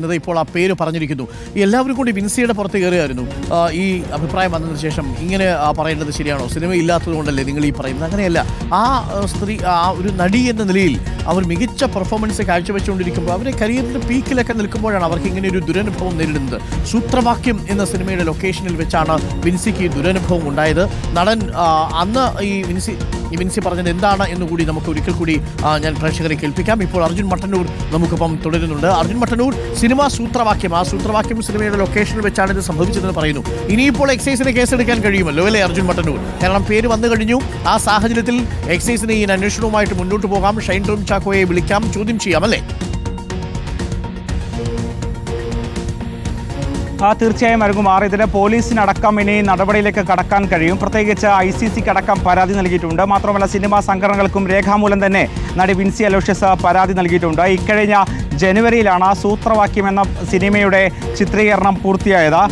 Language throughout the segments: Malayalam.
എന്നത് ഇപ്പോൾ ആ പേര് പറഞ്ഞിരിക്കുന്നു. എല്ലാവരും കൂടി വിൻസിയുടെ പുറത്ത് കയറിയായിരുന്നു ഈ അഭിപ്രായം വന്നതിന് ശേഷം ഇങ്ങനെ പറയേണ്ടത് ശരിയാണോ? സിനിമ ഇല്ലാത്തത് കൊണ്ടല്ലേ നിങ്ങൾ ഈ പറയുന്നത്? അങ്ങനെയല്ല. ആ സ്ത്രീ ആ ഒരു നടി എന്ന നിലയിൽ അവർ മികച്ച പെർഫോമൻസ് കാഴ്ചവെച്ചുകൊണ്ടിരിക്കുമ്പോൾ അവരെ കരിയറിന്റെ പീക്കിലൊക്കെ നിൽക്കുമ്പോഴാണ് അവർക്ക് ഇങ്ങനെ ഒരു ദുരനുഭവം നേരിടുന്നത്. സൂത്രവാക്യം എന്ന സിനിമയുടെ ലൊക്കേഷനിൽ വെച്ചാണ് വിൻസിക്ക് ഈ ദുരനുഭവം ഉണ്ടായത്. നടൻ അന്ന് ഈ വിൻസി ഈ വിൻസി പറഞ്ഞത് എന്താണ് എന്ന് കൂടി നമുക്ക് ഒരിക്കൽ കൂടി ഞാൻ പ്രേക്ഷകരെ കേൾപ്പിക്കാം. ഇപ്പോൾ അർജുൻ മട്ടന്നൂർ നമുക്കിപ്പം തുടരുന്നുണ്ട്. അർജുൻ മട്ടന്നൂർ സിനിമ സൂത്രവാക്യം ആ സൂത്രവാക്യം സിനിമയുടെ ലൊക്കേഷനിൽ വെച്ചാണ് ഇത് സംഭവിച്ചതെന്ന് പറയുന്നു. ഇനിയിപ്പോൾ എക്സൈസിന് കേസെടുക്കാൻ കഴിയുമല്ലോ അല്ലേ അർജുൻ മട്ടന്നൂർ? കാരണം പേര് വന്നു കഴിഞ്ഞു. ആ സാഹചര്യത്തിൽ എക്സൈസിന് ഈ അന്വേഷണവുമായിട്ട് മുന്നോട്ട് പോകാം. ഷൈൻ ടോം ചാക്കോയെ വിളിക്കാം. ചോദ്യം ചെയ്യാം അല്ലേ? തീർച്ചയായും അരുകുമാർ ഇതിന് പോലീസിനടക്കം ഇനി നടപടിയിലേക്ക് കടക്കാൻ കഴിയും. പ്രത്യേകിച്ച് ഐ സി സിക്ക് അടക്കം പരാതി നൽകിയിട്ടുണ്ട്. മാത്രമല്ല സിനിമാ സംഘടനകൾക്കും രേഖാമൂലം തന്നെ നടി വിൻസി അലോഷ്യസ് പരാതി നൽകിയിട്ടുണ്ട്. ഇക്കഴിഞ്ഞ ജനുവരിയിലാണ് ആ സൂത്രവാക്യം എന്ന സിനിമയുടെ ചിത്രീകരണം പൂർത്തിയായത്.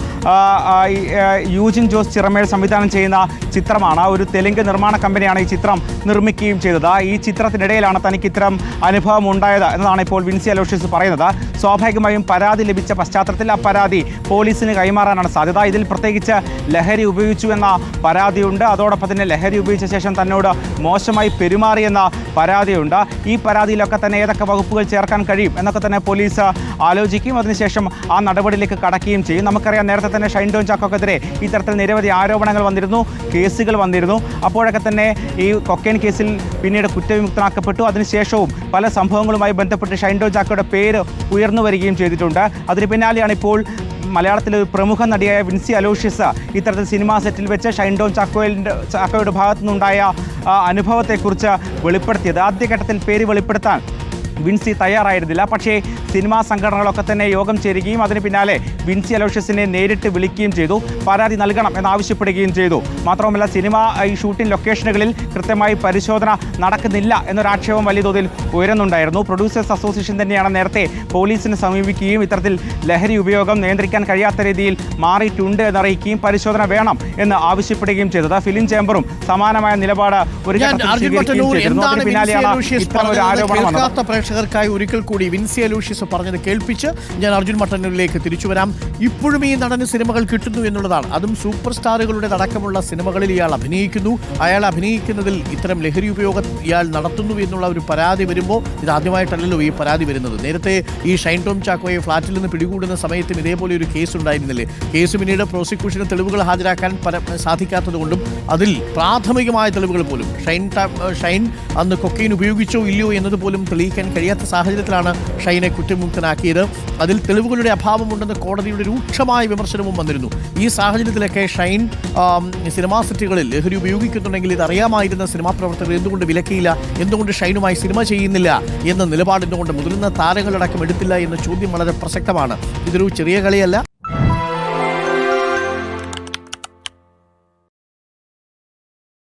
യൂജിൻ ജോസ് ചിറമേൽ സംവിധാനം ചെയ്യുന്ന ചിത്രമാണ്. ഒരു തെലുങ്ക് നിർമ്മാണ കമ്പനിയാണ് ഈ ചിത്രം നിർമ്മിക്കുകയും ചെയ്തത്. ഈ ചിത്രത്തിനിടയിലാണ് തനിക്ക് ഇത്തരം അനുഭവം ഉണ്ടായത് എന്നതാണ് ഇപ്പോൾ വിൻസി അലോഷ്യസ് പറയുന്നത്. സ്വാഭാവികമായും പരാതി ലഭിച്ച പശ്ചാത്തലത്തിൽ ആ പരാതി പോലീസിന് കൈമാറാനാണ് സാധ്യത. ഇതിൽ പ്രത്യേകിച്ച് ലഹരി ഉപയോഗിച്ചു എന്ന പരാതിയുണ്ട്. അതോടൊപ്പം തന്നെ ലഹരി ഉപയോഗിച്ച ശേഷം തന്നോട് മോശമായി പെരുമാറിയെന്ന പരാതിയുണ്ട്. ഈ പരാതിയിലൊക്കെ തന്നെ ഏതൊക്കെ വകുപ്പുകൾ ചേർക്കാൻ കഴിയും എന്നൊക്കെ തന്നെ പോലീസ് ആലോചിക്കുകയും അതിനുശേഷം ആ നടപടിയിലേക്ക് കടക്കുകയും ചെയ്യും. നമുക്കറിയാം നേരത്തെ തന്നെ ഷൈൻ ടോൺ ചാക്കോക്കെതിരെ ഇത്തരത്തിൽ നിരവധി ആരോപണങ്ങൾ വന്നിരുന്നു കേസുകൾ വന്നിരുന്നു. അപ്പോഴൊക്കെ തന്നെ ഈ കൊക്കൈൻ കേസിൽ പിന്നീട് കുറ്റവിമുക്തനാക്കപ്പെട്ടു. അതിനുശേഷവും പല സംഭവങ്ങളുമായി ബന്ധപ്പെട്ട് ഷൈൻ ടോൺ ചാക്കോയുടെ പേര് ഉയർന്നു വരികയും ചെയ്തിട്ടുണ്ട്. അതിന് പിന്നാലെയാണ് ഇപ്പോൾ മലയാളത്തിലെ ഒരു പ്രമുഖ നടിയായ വിൻസി അലോഷ്യസ് ഇത്തരത്തിൽ സിനിമാ സെറ്റിൽ വെച്ച് ഷൈൻ ടോൺ ചാക്കോയിന്റെ ചാക്കോയുടെ ഭാഗത്തു നിന്നുണ്ടായ ആ, അനുഭവത്തെക്കുറിച്ച് വെളിപ്പെടുത്തിയത്. ആദ്യഘട്ടത്തിൽ പേര് വെളിപ്പെടുത്താൻ വിൻസി തയ്യാറായിരുന്നില്ല. പക്ഷേ സിനിമാ സംഘടനകളൊക്കെ തന്നെ യോഗം ചേരുകയും അതിന് പിന്നാലെ വിൻസി അലോഷ്യസിനെ നേരിട്ട് വിളിക്കുകയും ചെയ്തു. പരാതി നൽകണം എന്നാവശ്യപ്പെടുകയും ചെയ്തു. മാത്രവുമല്ല സിനിമ ഈ ഷൂട്ടിംഗ് ലൊക്കേഷനുകളിൽ കൃത്യമായി പരിശോധന നടക്കുന്നില്ല എന്നൊരാക്ഷേപം വലിയ തോതിൽ ഉയരുന്നുണ്ടായിരുന്നു. പ്രൊഡ്യൂസേഴ്സ് അസോസിയേഷൻ തന്നെയാണ് നേരത്തെ പോലീസിനെ സമീപിക്കുകയും ഇത്തരത്തിൽ ലഹരി ഉപയോഗം നിയന്ത്രിക്കാൻ കഴിയാത്ത രീതിയിൽ മാറിയിട്ടുണ്ട് എന്നറിയിക്കുകയും പരിശോധന വേണം എന്ന് ആവശ്യപ്പെടുകയും ചെയ്തത്. ഫിലിം ചേംബറും സമാനമായ നിലപാട് ഒരു പിന്നാലെയാണ് ഇത്തരം ഒരു ആരോപണം വന്നത്. പ്രേക്ഷകർക്കായി ഒരിക്കൽ കൂടി വിൻസി അലൂഷ്യസ് പറഞ്ഞത് കേൾപ്പിച്ച് ഞാൻ അർജുൻ മട്ടന്നൂരിലേക്ക് തിരിച്ചു വരാം. ഇപ്പോഴും ഈ നടന് സിനിമകൾ കിട്ടുന്നു എന്നുള്ളതാണ്. അതും സൂപ്പർ സ്റ്റാറുകളുടെ അടക്കമുള്ള സിനിമകളിൽ ഇയാൾ അഭിനയിക്കുന്നു. അയാൾ അഭിനയിക്കുന്നതിൽ ഇത്തരം ലഹരി ഉപയോഗം ഇയാൾ നടത്തുന്നു എന്നുള്ള ഒരു പരാതി വരുമ്പോൾ ഇത് ആദ്യമായിട്ടല്ലല്ലോ ഈ പരാതി വരുന്നത്. നേരത്തെ ഈ ഷൈൻ ടോം ചാക്കോയെ ഫ്ളാറ്റിൽ നിന്ന് പിടികൂടുന്ന സമയത്തും ഇതേപോലെ ഒരു കേസ് ഉണ്ടായിരുന്നില്ലേ? കേസ് പിന്നീട് പ്രോസിക്യൂഷന് തെളിവുകൾ ഹാജരാക്കാൻ സാധിക്കാത്തതുകൊണ്ടും അതിൽ പ്രാഥമികമായ തെളിവുകൾ പോലും ഷൈൻ ഷൈൻ അന്ന് കൊക്കൈൻ ഉപയോഗിച്ചോ ഇല്ലയോ എന്നത് പോലും തെളിയിക്കാൻ കഴിയാത്ത സാഹചര്യത്തിലാണ് ഷൈനെ കുറ്റമുക്തനാക്കിയത് അതിൽ തെളിവുകളുടെ അഭാവമുണ്ടെന്ന് കോടതിയുടെ രൂക്ഷമായ വിമർശനവും വന്നിരുന്നു. ഈ സാഹചര്യത്തിലൊക്കെ ഷൈൻ സിനിമാ സെറ്റുകളിൽ ലഹരി ഉപയോഗിക്കുന്നുണ്ടെങ്കിൽ ഇത് അറിയാമായിരുന്ന സിനിമാ പ്രവർത്തകർ എന്തുകൊണ്ട് വിലക്കിയില്ല എന്തുകൊണ്ട് ഷൈനുമായി സിനിമ ചെയ്യുന്നില്ല എന്ന നിലപാട് എന്തുകൊണ്ട് മുതിർന്ന താരങ്ങളടക്കം എടുത്തില്ല എന്ന ചോദ്യം വളരെ പ്രസക്തമാണ്. ഇതൊരു ചെറിയ കളിയല്ല.